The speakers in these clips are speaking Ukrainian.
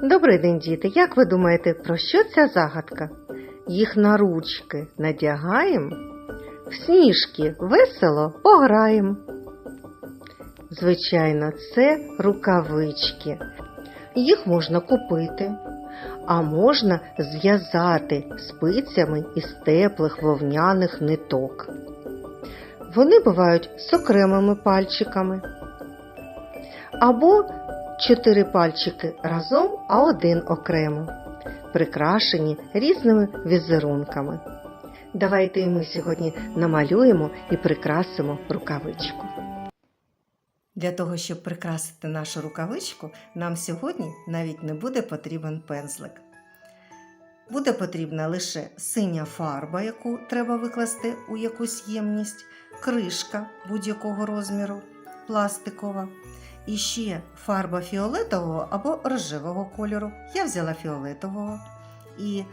Добрий день, діти. Як ви думаєте, про що ця загадка? Їх на ручки надягаємо, в сніжки весело пограємо. Звичайно, це рукавички. Їх можна купити, а можна зв'язати спицями із теплих вовняних ниток. Вони бувають з окремими пальчиками. Або чотири пальчики разом, а один окремо, прикрашені різними візерунками. Давайте ми сьогодні намалюємо і прикрасимо рукавичку. Для того, щоб прикрасити нашу рукавичку, нам сьогодні навіть не буде потрібен пензлик. Буде потрібна лише синя фарба, яку треба викласти у якусь ємність, кришка будь-якого розміру, пластикова. І ще фарба фіолетового або рожевого кольору. Я взяла фіолетового і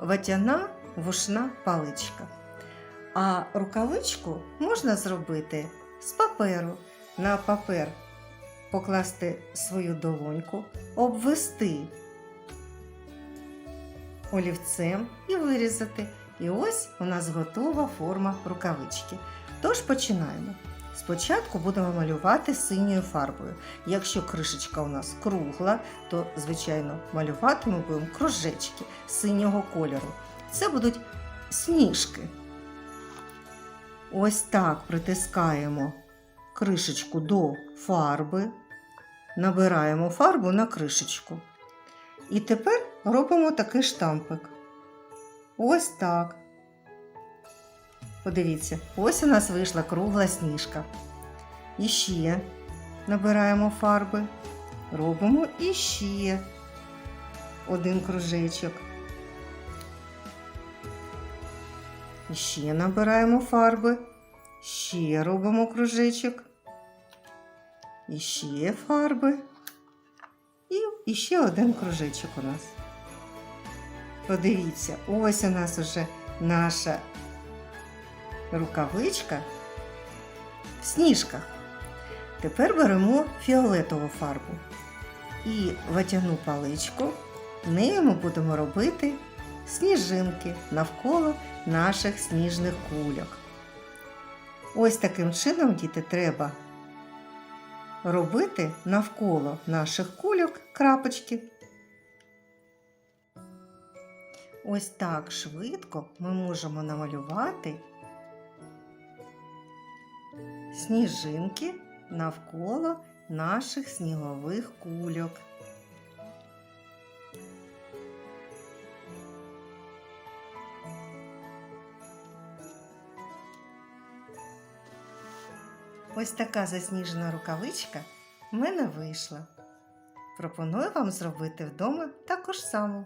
ватяна вушна паличка. А рукавичку можна зробити з паперу. На папер покласти свою долоньку, обвести олівцем і вирізати. І ось у нас готова форма рукавички. Тож починаємо. Спочатку будемо малювати синьою фарбою. Якщо кришечка у нас кругла, то, звичайно, малювати ми будемо кружечки синього кольору. Це будуть сніжки. Ось так притискаємо кришечку до фарби, набираємо фарбу на кришечку. І тепер робимо такий штампик. Ось так. Подивіться, ось у нас вийшла кругла сніжка. І ще набираємо фарби, робимо іще один кружечок. І ще набираємо фарби, ще робимо кружечок. І ще фарби. І ще один кружечок у нас. Подивіться, ось у нас уже наша рукавичка в сніжках. Тепер беремо фіолетову фарбу і ватяну паличку. Нею ми будемо робити сніжинки навколо наших сніжних кульок. Ось таким чином, діти, треба робити навколо наших кульок крапочки. Ось так швидко ми можемо намалювати сніжинки навколо наших снігових кульок. Ось така засніжена рукавичка в мене вийшла. Пропоную вам зробити вдома також само.